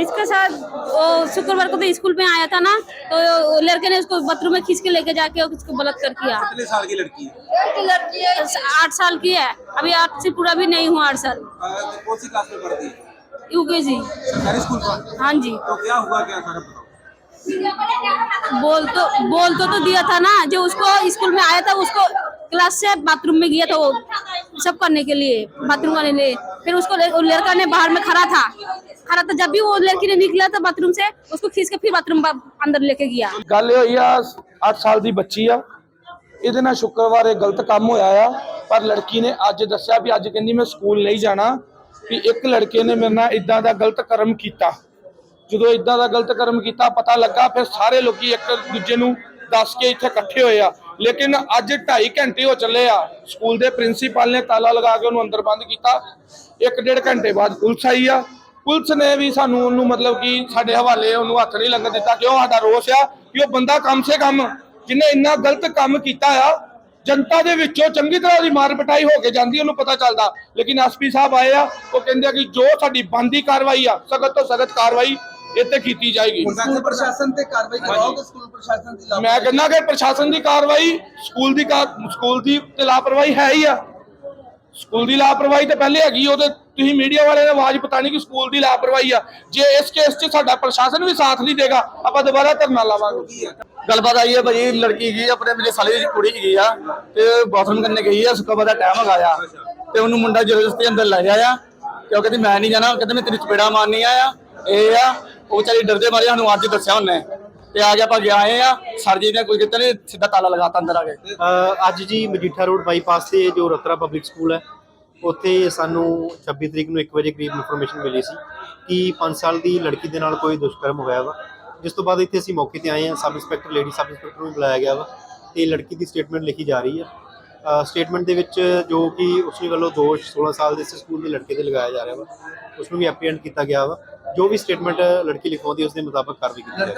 इसके साथ वो शुक्रवार को तो स्कूल में आया था ना तो लड़के ने उसको बाथरूम में खींच के लेके जाके उसको बलात्कार किया। कितने साल की लड़की है? आठ साल की है। अभी आठ से पूरा भी नहीं हुआ आठ साल। तो कौन सी क्लास में पढ़ती है? यूकेजी सरकारी स्कूल का? हाँ जी। तो क्या हुआ क्या सारा बताओ? बोल तो बोल तो, तो दिया था ना जो उसको स्कूल में आया था उसको क्लास से बाथरूम में गया था वो सब करने के लिए बाथरूम करने के लिए फिर उसको ले- वो लड़का ने बाहर में खड़ा था खड़ा था जब भी वो लड़की ने निकला था बाथरूम से उसको खींच के फिर बाथरूम बा- अंदर लेके गया ਗੱਲ ਇਹ ਹੋਈ ਆ 8 ਸਾਲ ਦੀ ਬੱਚੀ ਆ ਇਹਦੇ ਨਾਲ ਸ਼ੁੱਕਰਵਾਰ ਇਹ ਗਲਤ ਕੰਮ ਹੋਇਆ ਆ ਪਰ ਲੜਕੀ ਨੇ ਅੱਜ ਦੱਸਿਆ ਵੀ ਅੱਜ ਕਹਿੰਦੀ ਮੈਂ ਸਕੂਲ ਨਹੀਂ ਜਾਣਾ ਵੀ ਇੱਕ ਲੜਕੇ ਨੇ ਮੇਰੇ ਨਾਲ ਇਦਾਂ ਦਾ ਗਲਤ ਕਰਮ ਕੀਤਾ ਜਦੋਂ ਇਦਾਂ ਦਾ ਗਲਤ ਕਰਮ ਕੀਤਾ ਪਤਾ ਲੱਗਾ ਫਿਰ ਸਾਰੇ ਲੋਕੀ ਇੱਕ ਦੂਜੇ ਨੂੰ ਦੱਸ ਕੇ ਇੱਥੇ ਇਕੱਠੇ ਹੋਏ ਆ ਲੇਕਿਨ ਅੱਜ 2.5 ਘੰਟੇ ਹੋ ਚੱਲੇ ਆ। ਸਕੂਲ ਦੇ ਪ੍ਰਿੰਸੀਪਲ ਨੇ ਤਾਲਾ ਲਗਾ ਕੇ ਉਹਨੂੰ ਅੰਦਰ ਬੰਦ ਕੀਤਾ। ਇੱਕ ਡੇਢ ਘੰਟੇ ਬਾਅਦ ਪੁਲਿਸ ਆਈ ਆ। ਪੁਲਿਸ ਨੇ ਵੀ ਸਾਨੂੰ ਉਹਨੂੰ ਮਤਲਬ ਕਿ ਸਾਡੇ ਹਵਾਲੇ ਉਹਨੂੰ ਹੱਥ ਨਹੀਂ ਲੱਗਣ ਦਿੱਤਾ। ਕਿਉਂ? ਸਾਡਾ ਰੋਸ ਆ ਕਿ ਉਹ ਬੰਦਾ ਕੰਮ ਸੇ ਕੰਮ ਜਿਹਨੇ ਇੰਨਾ ਗਲਤ ਕੰਮ ਕੀਤਾ ਆ, ਜਨਤਾ ਦੇ ਵਿੱਚੋਂ ਚੰਗੀ ਤਰ੍ਹਾਂ ਦੀ ਮਾਰ ਪਟਾਈ ਹੋ ਕੇ ਜਾਂਦੀ, ਉਹਨੂੰ ਪਤਾ ਚੱਲਦਾ। ਲੇਕਿਨ ਐਸਪੀ ਸਾਹਿਬ ਆਏ ਆ, ਉਹ ਕਹਿੰਦੇ ਆ ਕਿ ਜੋ ਸਾਡੀ ਬੰਦੀ ਕਾਰਵਾਈ ਆ, ਸਖਤ ਤੋਂ ਸਖਤ ਕਾਰਵਾਈ ਇੱਥੇ ਕੀਤੀ ਜਾਏਗੀ। ਸਕੂਲ ਪ੍ਰਸ਼ਾਸਨ ਤੇ ਕਾਰਵਾਈ ਕਰਵਾਓਗੇ ਸਕੂਲ ਪ੍ਰਸ਼ਾਸਨ ਦੀ ਮੈਂ ਕਹਿੰਦਾ ਕਿ ਪ੍ਰਸ਼ਾਸਨ ਦੀ ਕਾਰਵਾਈ ਸਕੂਲ ਦੀ ਸਕੂਲ ਦੀ ਤੇ ਲਾਪਰਵਾਹੀ ਹੈ ਹੀ ਆ। ਸਕੂਲ ਦੀ ਲਾਪਰਵਾਹੀ ਤਾਂ ਪਹਿਲੇ ਹੈਗੀ ਉਹਦੇ ਤੁਸੀਂ ਮੀਡੀਆ ਵਾਲੇ ਨੇ ਆਵਾਜ਼ ਪਤਾਣੀ ਕਿ ਸਕੂਲ ਦੀ ਲਾਪਰਵਾਹੀ ਆ। ਜੇ ਇਸ ਕੇਸ 'ਚ ਸਾਡਾ ਪ੍ਰਸ਼ਾਸਨ ਵੀ ਸਾਥ ਨਹੀਂ ਦੇਗਾ ਆਪਾਂ ਦੁਬਾਰਾ ਧਰਨਾ ਲਾਵਾਂਗੇ। ਗੱਲਬਾਤ ਆਈ ਹੈ ਭਾਜੀ ਲੜਕੀ ਗਈ ਆਪਣੇ ਮੇਰੇ ਸਾਲੇ ਦੀ ਕੁੜੀ ਗਈ ਆ ਤੇ ਬਾਥਰੂਮ ਕਰਨੇ ਗਈ ਆ ਸੁੱਕਾ ਦਾ ਟਾਈਮ ਹੈਗਾ ਆ। ਤੇ ਉਹਨੂੰ ਮੁੰਡਾ ਜ਼ਬਰਦਸਤੀ ਅੰਦਰ ਲੈ ਗਿਆ ਆ ਤੇ ਉਹ ਕਹਿੰਦੀ ਮੈਂ ਨਹੀਂ ਜਾਣਾ। ਕਹਿੰਦੇ ਮੈਂ ਤੇਰੀ ਚਪੇੜਾ ਮਾਰਨੀ ਆ ਇਹ ਆ। ਉਹ ਵਿਚਾਰੀ ਡਰਦੇ ਮਾਰੇ ਸਾਨੂੰ ਅੱਜ ਦੱਸਿਆ ਉਹਨੇ। ਤੇ ਆ ਆਪਾਂ ਗਿਆ ਆਏ ਆ ਸਰ ਜੀ ਨੇ ਕੋਈ ਕੀਤਾ ਨਹੀਂ ਸਿੱਧਾ ਤਾਲਾ ਲਗਾਤਾ ਅੰਦਰ ਆ ਕੇ। ਅ, ਅੱਜ ਜੀ ਮਜੀਠਾ ਰੋਡ ਬਾਈਪਾਸ ਤੇ ਜੋ ਰਤਰਾ ਪਬਲਿਕ ਸਕੂਲ ਹੈ ਉੱਥੇ ਸਾਨੂੰ 26 ਤਰੀਕ ਨੂੰ 1 ਵਜੇ ਕਰੀਬ ਇਨਫੋਰਮੇਸ਼ਨ ਮਿਲੀ ਸੀ ਕਿ 5 ਸਾਲ ਦੀ ਲੜਕੀ ਦੇ ਨਾਲ ਕੋਈ ਦੁਸ਼ਕਰਮ ਹੋਇਆ ਵਾ। ਜਿਸ ਤੋਂ ਬਾਅਦ ਇੱਥੇ ਅਸੀਂ ਮੌਕੇ ਤੇ ਆਏ ਹਾਂ sub inspector lady sub inspector ਨੂੰ ਬੁਲਾਇਆ ਗਿਆ ਵਾ ਤੇ ਲੜਕੀ ਦੀ ਸਟੇਟਮੈਂਟ ਲਿਖੀ ਜਾ ਰਹੀ ਹੈ। ਸਟੇਟਮੈਂਟ ਦੇ ਵਿੱਚ ਜੋ ਕਿ ਉਸ ਵੱਲੋਂ ਦੋਸ਼ 16 ਸਾਲ ਦੇ ਇਸ ਸਕੂਲ ਦੇ ਲੜਕੇ ਤੇ ਲਗਾਇਆ ਜਾ ਰਿਹਾ ਵਾ ਉਸ ਨੂੰ ਵੀ ਐਪਰੀਹੈਂਡ ਕੀਤਾ ਗਿਆ ਵਾ। ਜੋ ਵੀ ਸਟੇਟਮੈਂਟ ਲੜਕੀ ਲਿਖਾਉਂਦੀ ਉਸ ਦੇ ਮੁਤਾਬਕ ਕਾਰਵਾਈ ਕੀਤੀ ਜਾਵੇ